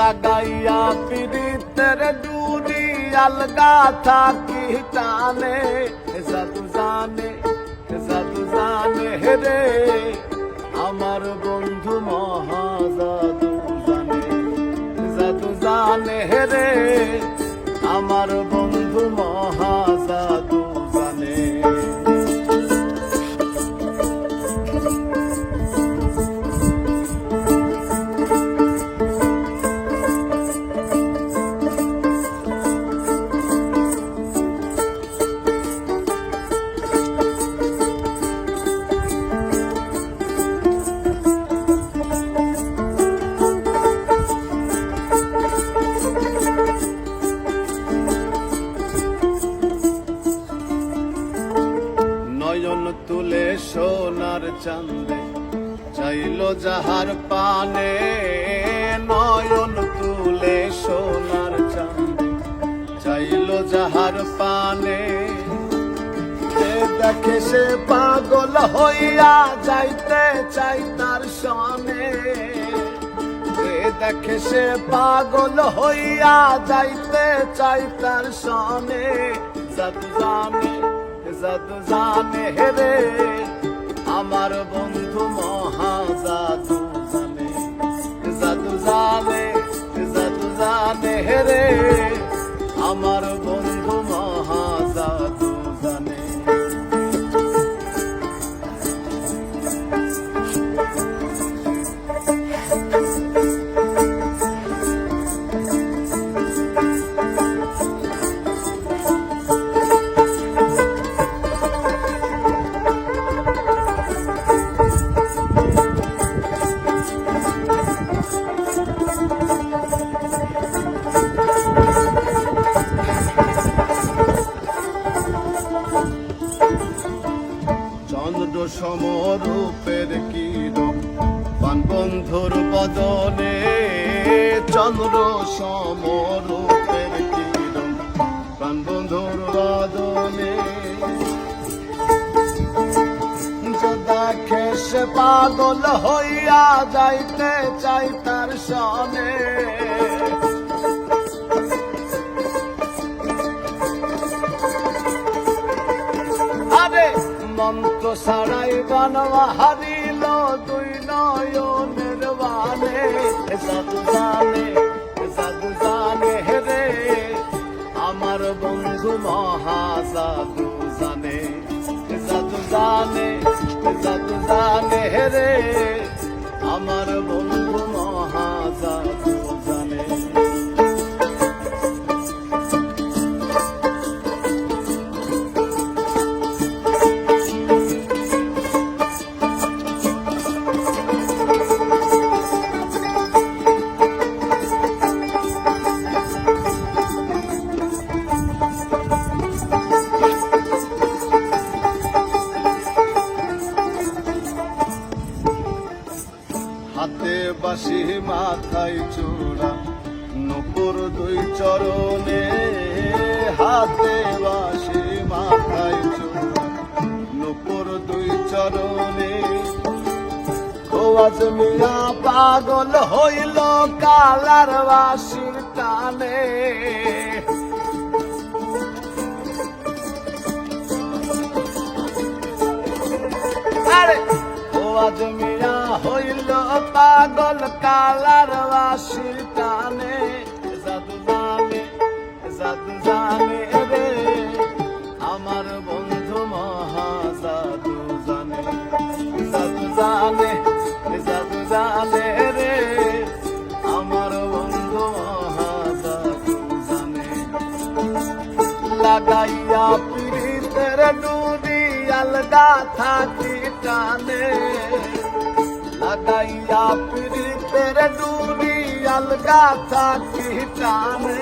লাগাইয়া পিড়িতের ডুরি আলগা থাকি টানে জাদু জানে জাদু জানে রে আমার তুলে সোনার চান্দে চাইলো যাহার পানে নয়ন তুলে সোনার চান্দে চাইলো যাহার পানে দেখে সে পাগল হইয়া যাইতে চাই তার সনে। দেখে সে পাগল হইয়া যাইতে চাই তার সনে। জানে জাদু জানে রে আমার বন্ধু মহা সমরূপের কিরণ পান বন্ধুর বদনে চন্দ্র সমরূপের কিরণ। পান বন্ধুর বদনে যদা খেস পাগল হইয়া যাইতে চাই তার সনে। মন্ত্র সারাই বানওয়া দুই নয়নের বানে জাদু জানে জাদু জানে আমার বন্ধু মহা জাদু জানে জাদু জানে জাদু জানে রে। আমার বাসি মাথায় চূড়া। নপুর দুই চরণে হাতে বাসি মাথায় চূড়া। নপুর দুই চরণে খোয়াজ মিয়া পাগল হইল কালার বাসির টানে। আরে আজ মিয়া হইল পাগল কালার বাসির টানে জাদু জানে জাদু জানে রে, আমার বন্ধু মহা জাদু জানে। জাদু জানে জাদু জানে রে, আমার বন্ধু মহা জাদু জানে। লাগাইয়া পিড়িতের ডুরি আলগা থাকি টানে? লাগাইয়া পিড়িতের ডুরি আলগা থাকি টানে